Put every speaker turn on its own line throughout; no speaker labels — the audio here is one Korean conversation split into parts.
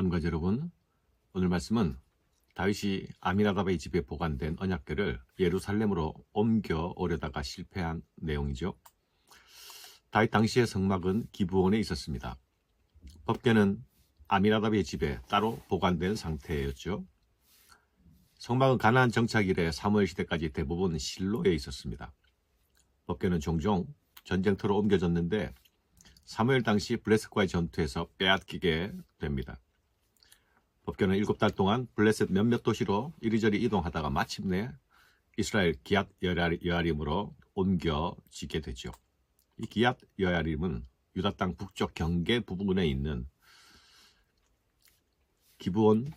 남과 여러분, 오늘 말씀은 다윗이 아미나답의 집에 보관된 언약궤를 예루살렘으로 옮겨 오려다가 실패한 내용이죠. 다윗 당시의 성막은 기부원에 있었습니다. 법궤는 아미나답의 집에 따로 보관된 상태였죠. 성막은 가나안 정착 이래 사무엘 시대까지 대부분 실로에 있었습니다. 법궤는 종종 전쟁터로 옮겨졌는데 사무엘 당시 블레셋과의 전투에서 빼앗기게 됩니다. 법궤는 일곱 달 동안 블레셋 몇몇 도시로 이리저리 이동하다가 마침내 이스라엘 기앗 여아림으로 옮겨지게 되죠. 이 기앗 여아림은 유다 땅 북쪽 경계 부분에 있는 기부온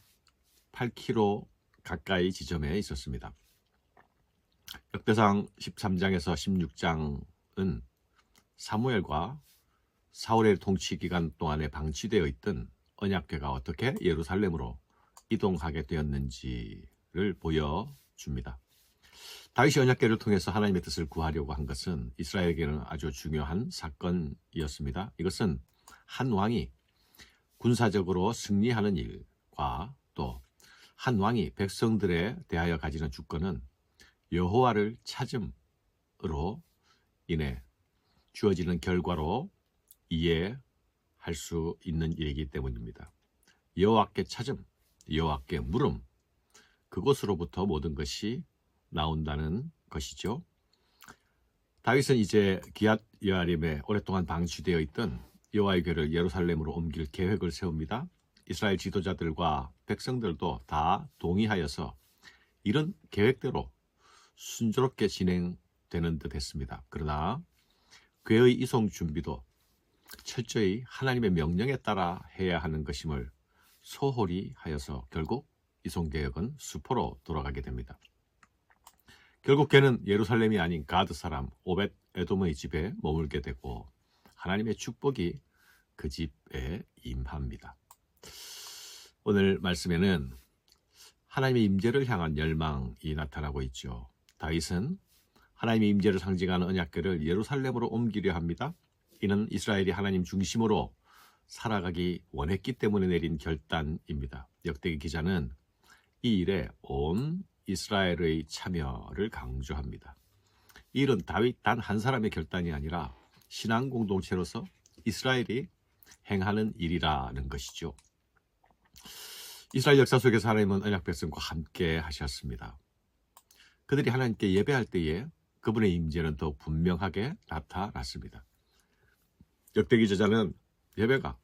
8km 가까이 지점에 있었습니다. 역대상 13장에서 16장은 사무엘과 사울의 통치 기간 동안에 방치되어 있던 언약궤가 어떻게 예루살렘으로 이동하게 되었는지를 보여줍니다. 다윗이 언약궤를 통해서 하나님의 뜻을 구하려고 한 것은 이스라엘에게는 아주 중요한 사건이었습니다. 이것은 한 왕이 군사적으로 승리하는 일과 또 한 왕이 백성들에 대하여 가지는 주권은 여호와를 찾음으로 인해 주어지는 결과로 이해 할 수 있는 일이기 때문입니다. 여호와께 찾음, 여호와께 물음, 그곳으로부터 모든 것이 나온다는 것이죠. 다윗은 이제 기앗 여아림에 오랫동안 방치되어 있던 여호와의 궤를 예루살렘으로 옮길 계획을 세웁니다. 이스라엘 지도자들과 백성들도 다 동의하여서 이런 계획대로 순조롭게 진행되는 듯 했습니다. 그러나 궤의 이송 준비도 철저히 하나님의 명령에 따라 해야 하는 것임을 소홀히 하여서 결국 이송 계획은 수포로 돌아가게 됩니다. 결국 걔는 예루살렘이 아닌 가드 사람 오벳 에돔의 집에 머물게 되고 하나님의 축복이 그 집에 임합니다. 오늘 말씀에는 하나님의 임재를 향한 열망이 나타나고 있죠. 다윗은 하나님의 임재를 상징하는 언약궤를 예루살렘으로 옮기려 합니다. 이는 이스라엘이 하나님 중심으로 살아가기 원했기 때문에 내린 결단입니다. 역대기 기자는 이 일에 온 이스라엘의 참여를 강조합니다. 이 일은 다윗 단 한 사람의 결단이 아니라 신앙 공동체로서 이스라엘이 행하는 일이라는 것이죠. 이스라엘 역사 속에서 하나님은 언약 백성과 함께 하셨습니다. 그들이 하나님께 예배할 때에 그분의 임재는 더욱 분명하게 나타났습니다. 역대기 저자는 예배가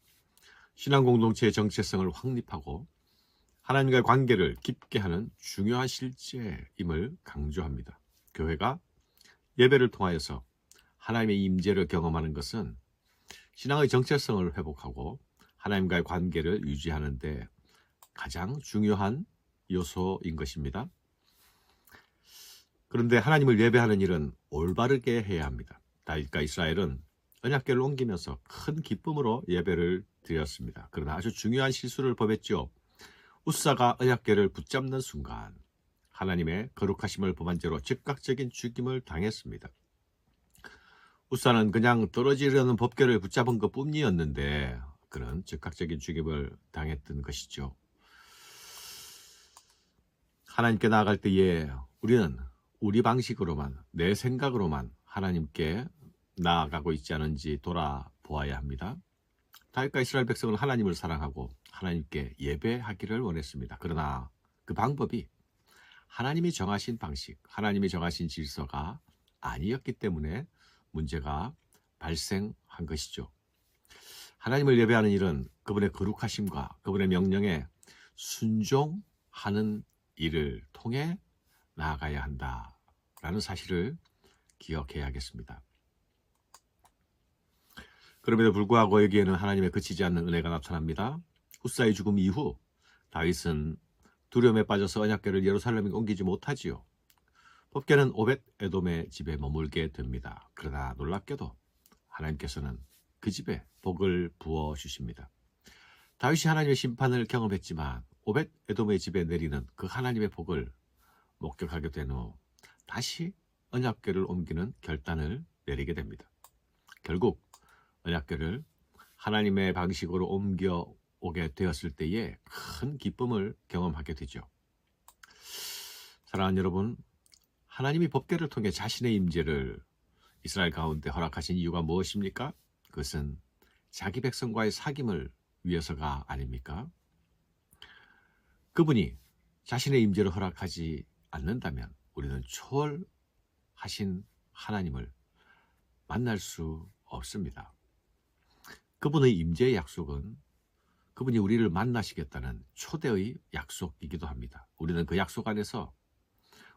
신앙 공동체의 정체성을 확립하고 하나님과의 관계를 깊게 하는 중요한 실제임을 강조합니다. 교회가 예배를 통하여서 하나님의 임재를 경험하는 것은 신앙의 정체성을 회복하고 하나님과의 관계를 유지하는 데 가장 중요한 요소인 것입니다. 그런데 하나님을 예배하는 일은 올바르게 해야 합니다. 다윗과 이스라엘은 언약궤를 옮기면서 큰 기쁨으로 예배를 드렸습니다. 그러나 아주 중요한 실수를 범했죠. 우사가 언약궤를 붙잡는 순간 하나님의 거룩하심을 범한 죄로 즉각적인 죽임을 당했습니다. 우사는 그냥 떨어지려는 법궤를 붙잡은 것 뿐이었는데 그는 즉각적인 죽임을 당했던 것이죠. 하나님께 나아갈 때에 우리는 우리 방식으로만 내 생각으로만 하나님께 나아가고 있지 않은지 돌아보아야 합니다. 다윗과 이스라엘 백성은 하나님을 사랑하고 하나님께 예배하기를 원했습니다. 그러나 그 방법이 하나님이 정하신 방식, 하나님이 정하신 질서가 아니었기 때문에 문제가 발생한 것이죠. 하나님을 예배하는 일은 그분의 거룩하심과 그분의 명령에 순종하는 일을 통해 나아가야 한다라는 사실을 기억해야겠습니다. 그럼에도 불구하고 여기에는 하나님의 그치지 않는 은혜가 나타납니다. 후사의 죽음 이후 다윗은 두려움에 빠져서 언약궤를 예루살렘에 옮기지 못하지요. 법궤는 오벳 에돔의 집에 머물게 됩니다. 그러나 놀랍게도 하나님께서는 그 집에 복을 부어 주십니다. 다윗이 하나님의 심판을 경험했지만 오벳 에돔의 집에 내리는 그 하나님의 복을 목격하게 된 후 다시 언약궤를 옮기는 결단을 내리게 됩니다. 결국 언약궤를 하나님의 방식으로 옮겨 오게 되었을 때에 큰 기쁨을 경험하게 되죠. 사랑하는 여러분, 하나님이 법궤를 통해 자신의 임재를 이스라엘 가운데 허락하신 이유가 무엇입니까? 그것은 자기 백성과의 사귐을 위해서가 아닙니까? 그분이 자신의 임재를 허락하지 않는다면 우리는 초월하신 하나님을 만날 수 없습니다. 그분의 임재의 약속은 그분이 우리를 만나시겠다는 초대의 약속이기도 합니다. 우리는 그 약속 안에서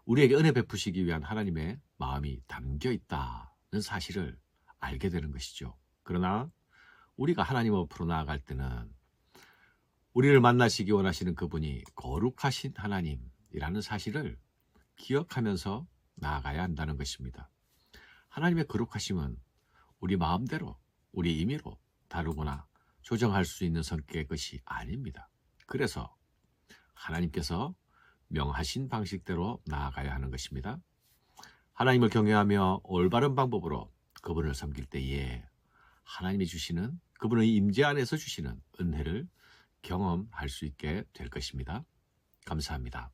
우리에게 은혜 베푸시기 위한 하나님의 마음이 담겨 있다는 사실을 알게 되는 것이죠. 그러나 우리가 하나님 앞으로 나아갈 때는 우리를 만나시기 원하시는 그분이 거룩하신 하나님이라는 사실을 기억하면서 나아가야 한다는 것입니다. 하나님의 거룩하심은 우리 마음대로, 우리 임의로 다루거나 조정할 수 있는 성격의 것이 아닙니다. 그래서 하나님께서 명하신 방식대로 나아가야 하는 것입니다. 하나님을 경외하며 올바른 방법으로 그분을 섬길 때에 하나님이 주시는 그분의 임재 안에서 주시는 은혜를 경험할 수 있게 될 것입니다. 감사합니다.